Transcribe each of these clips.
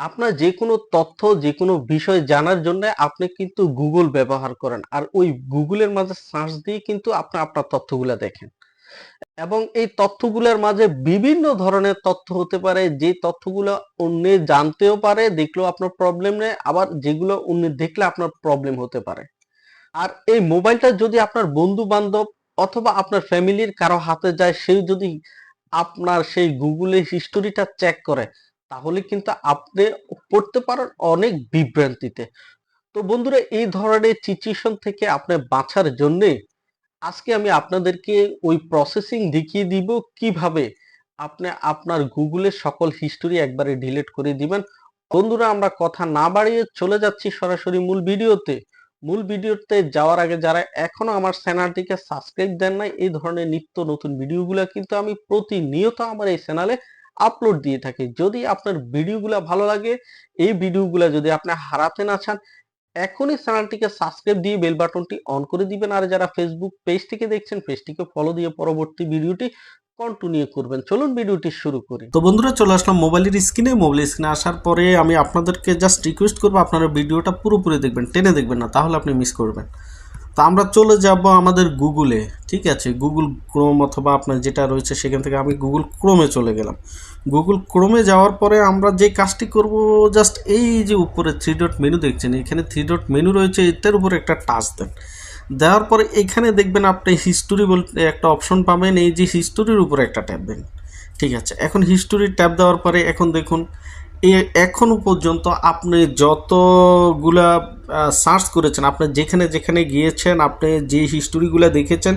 আপনার যে কোনো তথ্য যে কোনো বিষয় জানার জন্য আপনি কিন্তু গুগল ব্যবহার করেন। আর ওই গুগলের মাঝে সার্চ দিয়ে কিন্তু আপনি আপনার তথ্যগুলো দেখেন। এবং এই তথ্যগুলোর মাঝে বিভিন্ন ধরনের তথ্য হতে পারে, যে তথ্যগুলো অন্য জানতেও পারে, দেখলেও আপনার প্রবলেম নেই, আবার যেগুলো অন্য দেখলে আপনার প্রবলেম হতে পারে। আর এই মোবাইলটা যদি আপনার বন্ধু বান্ধব অথবা আপনার ফ্যামিলির কারও হাতে যায় সেই যদি আপনার সেই গুগলের হিস্টোরিটা চেক করে তাহলে কিন্তু আপনি পড়তে পারেন অনেক বিভ্রান্তিতে। তো বন্ধুরা, এই ধরনের সিচুয়েশন থেকে আপনি বাঁচার জন্য আজকে আমি আপনাদেরকে ওই প্রসেসিং দেখিয়ে দিব কীভাবে আপনি আপনার গুগলের সকল হিস্টোরি একবারে ডিলিট করে দিবেন। বন্ধুরা, আমরা কথা না বাড়িয়ে চলে যাচ্ছি সরাসরি মূল ভিডিওতে। মূল ভিডিওতে যাওয়ার আগে যারা এখনও আমার চ্যানেলটিকে সাবস্ক্রাইব দেন নাই, এই ধরনের নিত্য নতুন ভিডিওগুলো কিন্তু আমি প্রতিনিয়ত আমার এই চ্যানেলে আপলোড দিয়ে থাকি। যদি আপনার ভিডিওগুলো ভালো লাগে, এই ভিডিওগুলো যদি আপনি হারাতে না চান, এখনই চ্যানেলটিকে সাবস্ক্রাইব দিয়ে বেল বাটনটি অন করে দিবেন। আর যারা ফেসবুক পেজ থেকে দেখছেন পেজটিকে ফলো দিয়ে পরবর্তী ভিডিওটি কন্টিনিউ করবেন। চলুন ভিডিওটি শুরু করি। তো বন্ধুরা, চলে আসলাম মোবাইলের স্ক্রিনে। মোবাইল স্ক্রিনে আসার পরে আমি আপনাদেরকে জাস্ট রিকোয়েস্ট করব, আপনারা ভিডিওটা পুরোপুরি দেখবেন, টেনে দেখবেন না, তাহলে আপনি মিস করবেন। তো আমরা চলে যাব আমাদের গুগলে ঠিক আছে? গুগল ক্রোম অথবা আপনার যেটা রয়েছে সেখান থেকে আমি গুগল ক্রোমে চলে গেলাম। গুগল ক্রোমে যাওয়ার পরে আমরা যে কাজটি করব জাস্ট এই যে উপরে থ্রি ডট মেনু দেখছেন, এখানে থ্রি ডট মেনু রয়েছে, এটার উপরে একটা টাচ দেন। দেওয়ার পরে এখানে দেখবেন আপনি হিস্টোরি বলতে একটা অপশন পাবেন, এই যে হিস্টোরির উপরে একটা ট্যাব দেন, ঠিক আছে? এখন হিস্টোরি ট্যাব দেওয়ার পরে এখন দেখুন এখনও পর্যন্ত আপনি যতগুলা সার্চ করেছেন, আপনি যেখানে যেখানে গিয়েছেন, আপনি যে হিস্টোরিগুলো দেখেছেন,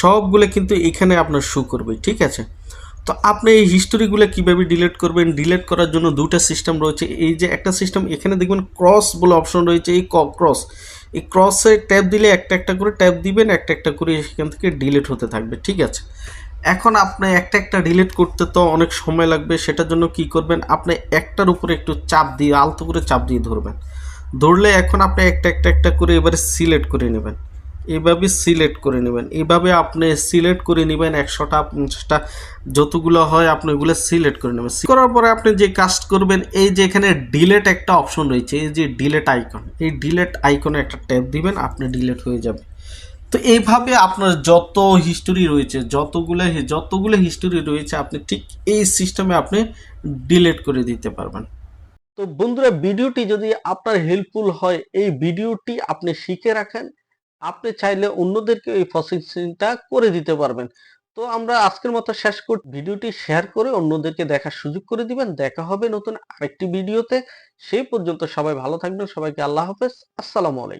সবগুলো কিন্তু এখানে আপনার শো করবে, ঠিক আছে? তো আপনি এই হিস্টোরিগুলো কীভাবে ডিলিট করবেন? ডিলিট করার জন্য দুটো সিস্টেম রয়েছে। এই যে একটা সিস্টেম এখানে দেখবেন ক্রস বলে অপশন রয়েছে, এই ক্রস এই ক্রসে ট্যাপ দিলে একটা একটা করে ট্যাপ দিবেন, একটা একটা করে সেখান থেকে ডিলিট হতে থাকবে, ঠিক আছে? এখন আপনি একটা একটা ডিলিট করতে তো অনেক সময় লাগবে, সেটার জন্য কি করবেন? আপনি একটার উপরে একটু চাপ দিয়ে, আলতো করে চাপ দিয়ে ধরবেন। ধরলে এখন আপনি একটা একটা একটা করে এবারে সিলেক্ট করে নেবেন। এভাবে সিলেক্ট করে নেবেন। এভাবে আপনি সিলেক্ট করে নেবেন একশোটা, পঞ্চাশটা, যতগুলো হয় আপনি ওগুলো সিলেক্ট করে নেবেন। করার পরে আপনি যে কাজ করবেন, এই যে এখানে ডিলেট একটা অপশন রয়েছে, এই যে ডিলেট আইকন এই ডিলেট আইকনে একটা ট্যাপ দিবেন, আপনি ডিলেট হয়ে যাবে। তো এইভাবে আপনার যত হিস্টোরি রয়েছে, যতগুলো যতগুলো হিস্টোরি রয়েছে, আপনি ঠিক এই সিস্টেমে আপনি ডিলেট করে দিতে পারবেন। তো বন্ধুরা, ভিডিওটি যদি আপনার হেল্পফুল হয়, এই ভিডিওটি আপনি শিখে রাখেন। আপনি চাইলে অন্যদেরকে এই প্রসেসিংটা করে দিতে পারবেন। তো আমরা আজকের মতো শেষ করি, ভিডিওটি শেয়ার করে অন্যদেরকে দেখার সুযোগ করে দিবেন। দেখা হবে নতুন আরেকটি ভিডিওতে। সেই পর্যন্ত সবাই ভালো থাকবেন। সবাইকে আল্লাহ হাফেজ। আসসালামু আলাইকুম।